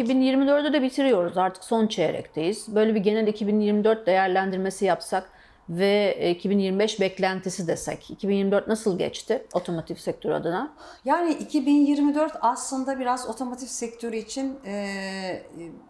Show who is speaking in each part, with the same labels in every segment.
Speaker 1: 2024'ü de bitiriyoruz. Artık son çeyrekteyiz. Böyle bir genel 2024 değerlendirmesi yapsak ve 2025 beklentisi desek. 2024 nasıl geçti otomotiv sektörü adına?
Speaker 2: Yani 2024 aslında biraz otomotiv sektörü için e,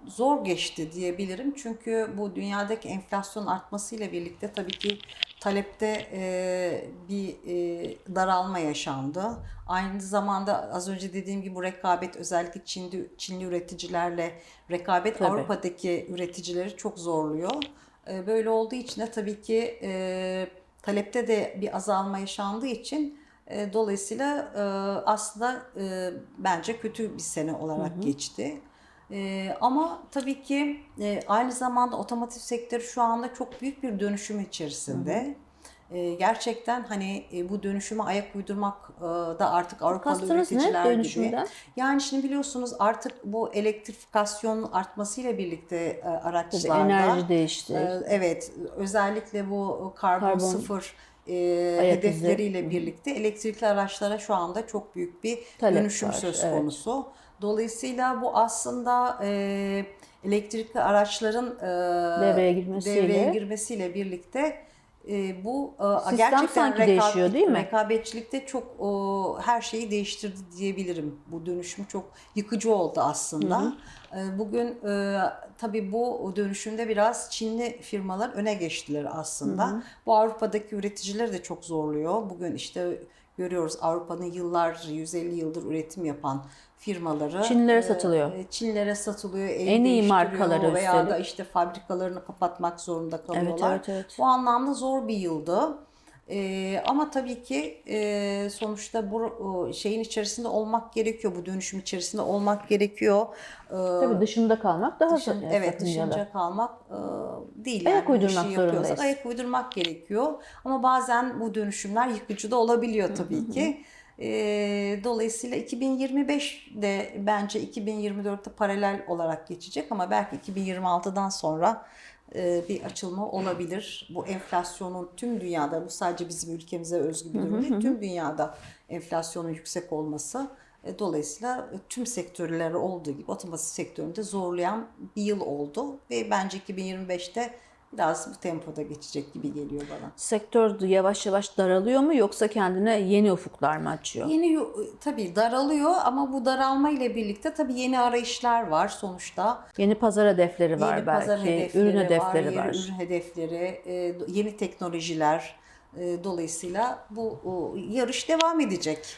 Speaker 2: zor geçti diyebilirim. Çünkü bu dünyadaki enflasyon artmasıyla birlikte tabii ki talepte e, bir e, daralma yaşandı. Aynı zamanda az önce dediğim gibi bu rekabet özellikle Çinli, Çinli üreticilerle rekabet
Speaker 1: Tabii.
Speaker 2: Avrupa'daki üreticileri çok zorluyor. E, Böyle olduğu için de tabii ki e, talepte de bir azalma yaşandığı için e, dolayısıyla e, aslında e, bence kötü bir sene olarak geçti. E, ama tabii ki e, aynı zamanda otomotiv sektörü şu anda çok büyük bir dönüşüm içerisinde. E, gerçekten hani e, bu dönüşüme ayak uydurmak e, da artık Avrupalı
Speaker 1: Kastınız ne
Speaker 2: üreticiler gibi.
Speaker 1: dönüşümden?
Speaker 2: Yani şimdi biliyorsunuz artık bu elektrifikasyonun artmasıyla birlikte e,
Speaker 1: Tabii
Speaker 2: araçlarda
Speaker 1: enerji değişti.
Speaker 2: ee, Evet, özellikle bu karbon,
Speaker 1: Karbon
Speaker 2: sıfır e,
Speaker 1: ayak
Speaker 2: hedefleriyle birlikte elektrikli araçlara şu anda çok büyük bir
Speaker 1: Talep
Speaker 2: dönüşüm
Speaker 1: var,
Speaker 2: söz
Speaker 1: evet.
Speaker 2: konusu. Dolayısıyla bu aslında e, elektrikli araçların e,
Speaker 1: Devreye girmesiyle.
Speaker 2: devreye girmesiyle birlikte e, bu e,
Speaker 1: Sistem
Speaker 2: gerçekten
Speaker 1: sanki değişiyor, değil mi?
Speaker 2: rekabetçilikte çok her şeyi değiştirdi diyebilirim. Bu dönüşüm çok yıkıcı oldu aslında. E, Bugün e, tabii bu dönüşümde biraz Çinli firmalar öne geçtiler aslında. Bu Avrupa'daki üreticileri de çok zorluyor. Bugün işte görüyoruz Avrupa'nın yıllar, 150 yıldır üretim yapan firmaları.
Speaker 1: Çinlilere
Speaker 2: e,
Speaker 1: satılıyor.
Speaker 2: e, Çinlilere satılıyor.
Speaker 1: En iyi markaları
Speaker 2: Veya da
Speaker 1: üstelik.
Speaker 2: işte fabrikalarını kapatmak zorunda kalıyorlar.
Speaker 1: evet, evet.
Speaker 2: Bu anlamda zor bir yıldı. Ee, ama tabii ki e, sonuçta bu şeyin içerisinde olmak gerekiyor. Bu dönüşüm içerisinde olmak gerekiyor. Ee,
Speaker 1: Tabii dışında kalmak daha
Speaker 2: dışın- evet dışınca kalmak e, değil.
Speaker 1: Ayak
Speaker 2: yani. Bir
Speaker 1: uydurmak
Speaker 2: şey
Speaker 1: zorundayız.
Speaker 2: Ayak uydurmak gerekiyor. Ama bazen bu dönüşümler yıkıcı da olabiliyor tabii ki. Ee, dolayısıyla 2025 de bence 2024'te paralel olarak geçecek ama belki 2026'dan sonra e, bir açılma olabilir. Bu enflasyonun tüm dünyada, bu sadece bizim ülkemize özgü bir durum değil, tüm dünyada enflasyonun yüksek olması e, dolayısıyla tüm sektörleri olduğu gibi otomotiv sektöründe zorlayan bir yıl oldu ve bence 2025'te biraz bu tempoda geçecek gibi geliyor bana.
Speaker 1: Sektör yavaş yavaş daralıyor mu yoksa kendine yeni ufuklar mı açıyor?
Speaker 2: Yeni tabii daralıyor ama bu daralma ile birlikte tabii yeni arayışlar var sonuçta.
Speaker 1: Yeni pazar hedefleri var
Speaker 2: Yeni
Speaker 1: belki,
Speaker 2: pazar hedefleri
Speaker 1: ürün hedefleri
Speaker 2: yeni
Speaker 1: var.
Speaker 2: ürün hedefleri, e, yeni teknolojiler. E, Dolayısıyla bu yarış devam edecek.